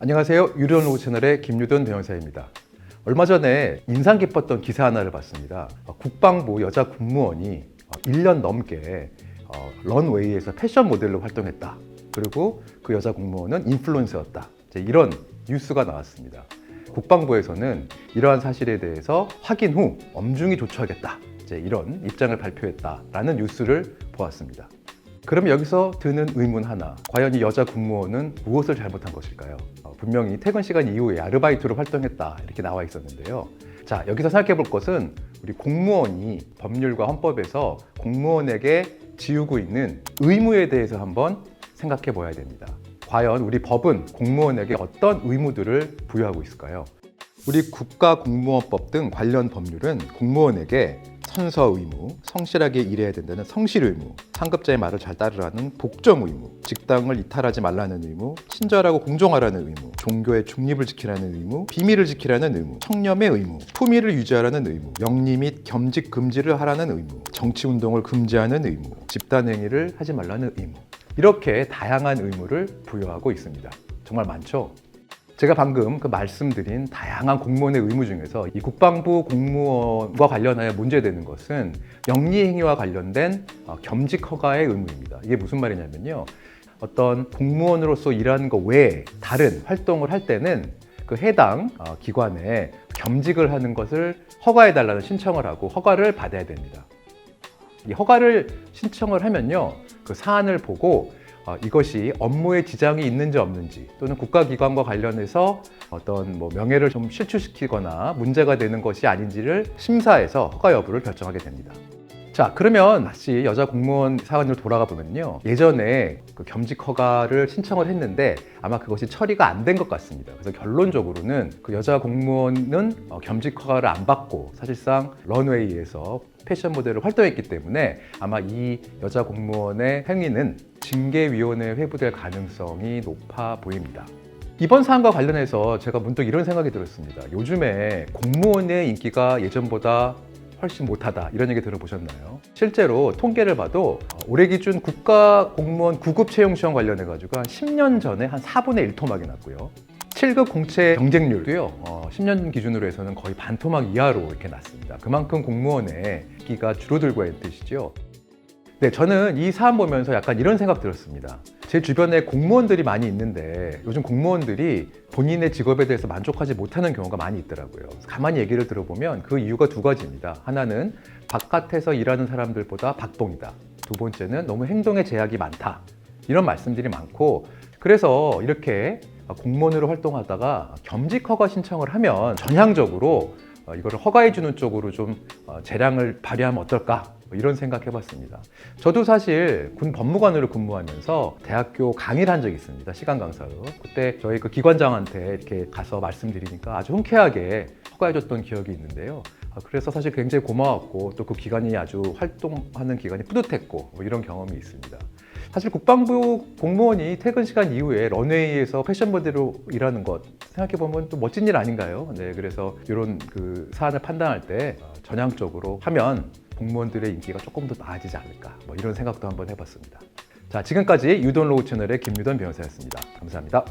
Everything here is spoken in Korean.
안녕하세요. 유료 로우 채널의 김유돈 변호사입니다. 얼마 전에 인상 깊었던 기사 하나를 봤습니다. 어, 국방부 여자 군무원이 어, 1년 넘게 어, 런웨이에서 패션 모델로 활동했다. 그리고 그 여자 공무원은 인플루언서였다. 이런 뉴스가 나왔습니다. 국방부에서는 이러한 사실에 대해서 확인 후 엄중히 조처하겠다. 이런 입장을 발표했다라는 뉴스를 보았습니다. 그럼 여기서 드는 의문 하나. 과연 이 여자 군무원은 무엇을 잘못한 것일까요? 어, 분명히 퇴근 시간 이후에 아르바이트로 활동했다. 이렇게 나와 있었는데요. 자, 여기서 생각해 볼 것은 우리 공무원이 법률과 헌법에서 공무원에게 지우고 있는 의무에 대해서 한번 생각해 봐야 됩니다. 과연 우리 법은 공무원에게 어떤 의무들을 부여하고 있을까요? 우리 국가공무원법 등 관련 법률은 공무원에게 선서 의무, 성실하게 일해야 된다는 성실 의무, 상급자의 말을 잘 따르라는 복종 의무, 직당을 이탈하지 말라는 의무, 친절하고 공정하라는 의무, 종교의 중립을 지키라는 의무, 비밀을 지키라는 의무, 청렴의 의무, 품위를 유지하라는 의무, 영리 및 겸직 금지를 하라는 의무, 정치 운동을 금지하는 의무, 집단 행위를 하지 말라는 의무. 이렇게 다양한 의무를 부여하고 있습니다. 정말 많죠? 제가 방금 그 말씀드린 다양한 공무원의 의무 중에서 이 국방부 공무원과 관련하여 문제되는 것은 영리 행위와 관련된 어, 겸직 허가의 의무입니다. 이게 무슨 말이냐면요. 어떤 공무원으로서 일하는 것 외에 다른 활동을 할 때는 그 해당 어, 기관에 겸직을 하는 것을 허가해 달라는 신청을 하고 허가를 받아야 됩니다. 이 허가를 신청을 하면요. 그 사안을 보고 어, 이것이 업무에 지장이 있는지 없는지 또는 국가기관과 관련해서 어떤 뭐 명예를 좀 실추시키거나 문제가 되는 것이 아닌지를 심사해서 허가 여부를 결정하게 됩니다. 자, 그러면 다시 여자 공무원 사안으로 돌아가 보면요. 예전에 그 겸직 허가를 신청을 했는데 아마 그것이 처리가 안 된 것 같습니다. 그래서 결론적으로는 그 여자 공무원은 어, 겸직 허가를 안 받고 사실상 런웨이에서 패션 모델을 활동했기 때문에 아마 이 여자 공무원의 행위는 징계위원회에 회부될 가능성이 높아 보입니다. 이번 사안과 관련해서 제가 문득 이런 생각이 들었습니다. 요즘에 공무원의 인기가 예전보다 훨씬 못하다 이런 얘기 들어보셨나요? 실제로 통계를 봐도 어, 올해 기준 국가 공무원 9급 채용 시험 관련해 가지고 한 10년 전에 한 4분의 1 토막이 났고요. 7급 공채 경쟁률도요. 어, 10년 기준으로 해서는 거의 반 토막 이하로 이렇게 났습니다. 그만큼 공무원의 인기가 줄어들고 있는 뜻이죠. 네, 저는 이 사안 보면서 약간 이런 생각 들었습니다. 제 주변에 공무원들이 많이 있는데 요즘 공무원들이 본인의 직업에 대해서 만족하지 못하는 경우가 많이 있더라고요. 가만히 얘기를 들어보면 그 이유가 두 가지입니다. 하나는 바깥에서 일하는 사람들보다 박봉이다. 두 번째는 너무 행동에 제약이 많다. 이런 말씀들이 많고 그래서 이렇게 공무원으로 활동하다가 겸직 허가 신청을 하면 전향적으로 어, 이거를 허가해 주는 쪽으로 좀 어, 재량을 발휘하면 어떨까 뭐 이런 생각 해봤습니다. 저도 사실 군 법무관으로 근무하면서 대학교 강의를 한 적이 있습니다. 시간 강사로. 그때 저희 그 기관장한테 이렇게 가서 말씀드리니까 아주 흔쾌하게 허가해줬던 기억이 있는데요. 아, 그래서 사실 굉장히 고마웠고 또 그 기관이 아주 활동하는 기간이 뿌듯했고 뭐 이런 경험이 있습니다. 사실 국방부 공무원이 퇴근 시간 이후에 런웨이에서 패션 모델로 일하는 것 생각해 보면 또 멋진 일 아닌가요? 네, 그래서 이런 그 사안을 판단할 때 어, 전향적으로 하면 공무원들의 인기가 조금 더 나아지지 않을까 뭐 이런 생각도 한번 해봤습니다. 자, 지금까지 유돈 로우 채널의 김유돈 변호사였습니다. 감사합니다.